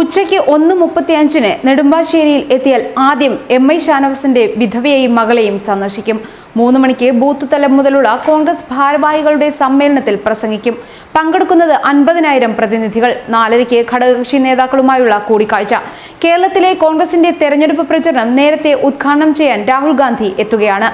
ഉച്ചയ്ക്ക് ഒന്ന് മുപ്പത്തിയഞ്ചിന് നെടുമ്പാശ്ശേരിയിൽ എത്തിയാൽ ആദ്യം എം ഐ ഷാനവാസിന്റെ വിധവയെയും മകളെയും സന്ദർശിക്കും. മൂന്ന് മണിക്ക് ബൂത്ത് തലം മുതലുള്ള കോൺഗ്രസ് ഭാരവാഹികളുടെ സമ്മേളനത്തിൽ പ്രസംഗിക്കും. പങ്കെടുക്കുന്നത് അൻപതിനായിരം പ്രതിനിധികൾ നാലരയ്ക്ക് ഘടകകക്ഷി നേതാക്കളുമായുള്ള കൂടിക്കാഴ്ച. കേരളത്തിലെ കോൺഗ്രസിന്റെ തെരഞ്ഞെടുപ്പ് പ്രചരണം നേരത്തെ ഉദ്ഘാടനം ചെയ്യാൻ രാഹുൽ ഗാന്ധി എത്തുകയാണ്.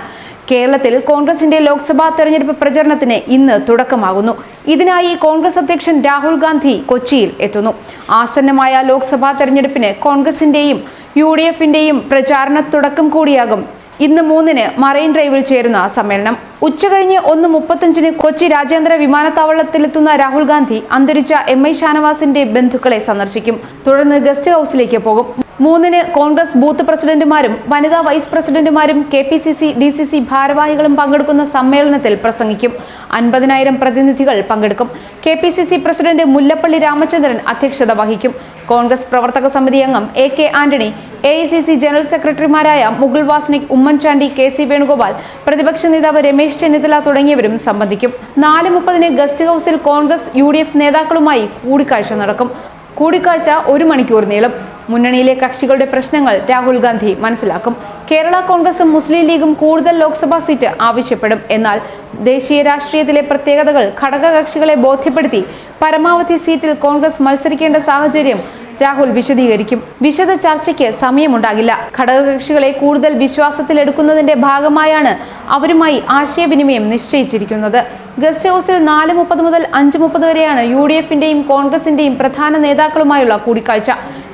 കേരളത്തിൽ കോൺഗ്രസിന്റെ ലോക്സഭാ തെരഞ്ഞെടുപ്പ് പ്രചരണത്തിന് ഇന്ന് തുടക്കമാകുന്നു. ഇതിനായി കോൺഗ്രസ് അധ്യക്ഷൻ രാഹുൽ ഗാന്ധി കൊച്ചിയിൽ എത്തുന്നു. ആസന്നമായ ലോക്സഭാ തെരഞ്ഞെടുപ്പിന് കോൺഗ്രസിന്റെയും യു ഡി എഫിന്റെയും പ്രചാരണ തുടക്കം കൂടിയാകും ഇന്ന് മൂന്നിന് മറൈൻ ഡ്രൈവിൽ ചേരുന്ന സമ്മേളനം. ഉച്ചകഴിഞ്ഞ് ഒന്ന് മുപ്പത്തഞ്ചിന് കൊച്ചി രാജ്യാന്തര വിമാനത്താവളത്തിലെത്തുന്ന രാഹുൽ ഗാന്ധി അന്തരിച്ച എം ഐ ഷാനവാസിന്റെ ബന്ധുക്കളെ സന്ദർശിക്കും. തുടർന്ന് ഗസ്റ്റ് ഹൌസിലേക്ക് പോകും. മൂന്നിന് കോൺഗ്രസ് ബൂത്ത് പ്രസിഡന്റുമാരും വനിതാ vice പ്രസിഡന്റുമാരും K P C C D C C ഭാരവാഹികളും പങ്കെടുക്കുന്ന സമ്മേളനത്തിൽ പ്രസംഗിക്കും. അൻപതിനായിരം പ്രതിനിധികൾ പങ്കെടുക്കും. K P C C president Mullappally Ramachandran അധ്യക്ഷത വഹിക്കും. കോൺഗ്രസ് പ്രവർത്തക സമിതി അംഗം A K Antony A I C C general സെക്രട്ടറിമാരായ മുകുൾ വാസ്നിക് ഉമ്മൻചാണ്ടി കെ സി വേണുഗോപാൽ പ്രതിപക്ഷ നേതാവ് രമേശ് ചെന്നിത്തല തുടങ്ങിയവരും സംബന്ധിക്കും. നാല് മുപ്പതിന് ഗസ്റ്റ് ഹൗസിൽ കോൺഗ്രസ് യു ഡി എഫ് നേതാക്കളുമായി കൂടിക്കാഴ്ച നടക്കും. കൂടിക്കാഴ്ച ഒരു മണിക്കൂർ നീളും. മുന്നണിയിലെ കക്ഷികളുടെ പ്രശ്നങ്ങൾ രാഹുൽ ഗാന്ധി മനസ്സിലാക്കും. കേരള കോൺഗ്രസും മുസ്ലിം ലീഗും കൂടുതൽ ലോക്സഭാ സീറ്റ് ആവശ്യപ്പെടും. എന്നാൽ ദേശീയ രാഷ്ട്രീയത്തിലെ പ്രത്യേകതകൾ ഘടകകക്ഷികളെ ബോധ്യപ്പെടുത്തി പരമാവധി സീറ്റിൽ കോൺഗ്രസ് മത്സരിക്കേണ്ട സാഹചര്യം രാഹുൽ വിശദീകരിക്കും. വിശദ ചർച്ചയ്ക്ക് സമയമുണ്ടാകില്ല. ഘടകകക്ഷികളെ കൂടുതൽ വിശ്വാസത്തിലെടുക്കുന്നതിന്റെ ഭാഗമായാണ് അവരുമായി ആശയവിനിമയം നിശ്ചയിച്ചിരിക്കുന്നത്. ഗസ്റ്റ് ഹൗസിൽ നാല് മുപ്പത് മുതൽ അഞ്ച് മുപ്പത് വരെയാണ് യു ഡി എഫിന്റെയും കോൺഗ്രസിന്റെയും പ്രധാന നേതാക്കളുമായുള്ള കൂടിക്കാഴ്ച.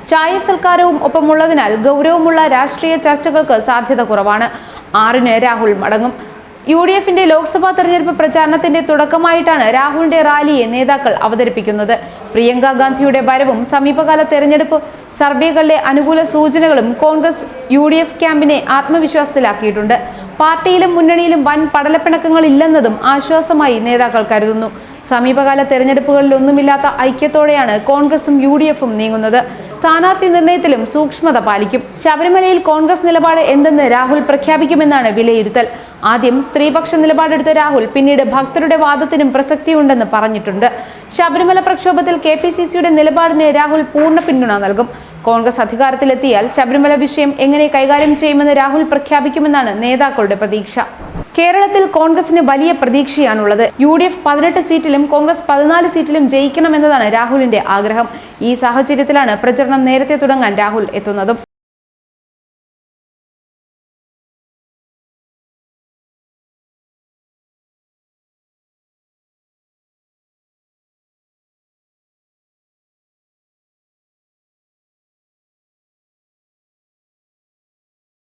ചായ സൽക്കാരവും ഒപ്പമുള്ളതിനാൽ ഗൗരവമുള്ള രാഷ്ട്രീയ ചർച്ചകൾക്ക് സാധ്യത കുറവാണ്. ആറിന് രാഹുൽ മടങ്ങും. യു ഡി എഫിന്റെ ലോക്സഭാ തെരഞ്ഞെടുപ്പ് പ്രചാരണത്തിന്റെ തുടക്കമായിട്ടാണ് രാഹുലിന്റെ റാലിയെ നേതാക്കൾ അവതരിപ്പിക്കുന്നത്. പ്രിയങ്ക ഗാന്ധിയുടെ വരവും സമീപകാല തെരഞ്ഞെടുപ്പ് സർവേകളിലെ അനുകൂല സൂചനകളും കോൺഗ്രസ് യു ഡി എഫ് ക്യാമ്പിനെ ആത്മവിശ്വാസത്തിലാക്കിയിട്ടുണ്ട്. പാർട്ടിയിലും മുന്നണിയിലും വൻ പടലപ്പിണക്കങ്ങൾ ഇല്ലെന്നതും ആശ്വാസമായി നേതാക്കൾ കരുതുന്നു. സമീപകാല തെരഞ്ഞെടുപ്പുകളിലൊന്നുമില്ലാത്ത ഐക്യത്തോടെയാണ് കോൺഗ്രസും യു നീങ്ങുന്നത്. സ്ഥാനാർത്ഥി നിർണയത്തിലും സൂക്ഷ്മത പാലിക്കും. ശബരിമലയിൽ കോൺഗ്രസ് നിലപാട് എന്തെന്ന് രാഹുൽ പ്രഖ്യാപിക്കുമെന്നാണ് വിലയിരുത്തൽ. ആദ്യം സ്ത്രീപക്ഷ നിലപാടെടുത്ത രാഹുൽ പിന്നീട് ഭക്തരുടെ വാദത്തിനും പ്രസക്തിയുണ്ടെന്ന് പറഞ്ഞിട്ടുണ്ട്. ശബരിമല പ്രക്ഷോഭത്തിൽ കെ പി സി സിയുടെ നിലപാടിന് രാഹുൽ പൂർണ പിന്തുണ നൽകും. കോൺഗ്രസ് അധികാരത്തിലെത്തിയാൽ ശബരിമല വിഷയം എങ്ങനെ കൈകാര്യം ചെയ്യുമെന്ന് രാഹുൽ പ്രഖ്യാപിക്കുമെന്നാണ് നേതാക്കളുടെ പ്രതീക്ഷ. കേരളത്തിൽ കോൺഗ്രസിന് വലിയ പ്രതീക്ഷയാണുള്ളത്. യു ഡി എഫ് പതിനെട്ട് സീറ്റിലും കോൺഗ്രസ് പതിനാല് സീറ്റിലും ജയിക്കണമെന്നതാണ് രാഹുലിന്റെ ആഗ്രഹം. ഈ സാഹചര്യത്തിലാണ് പ്രചരണം നേരത്തെ തുടങ്ങാൻ രാഹുൽ എത്തുന്നതും.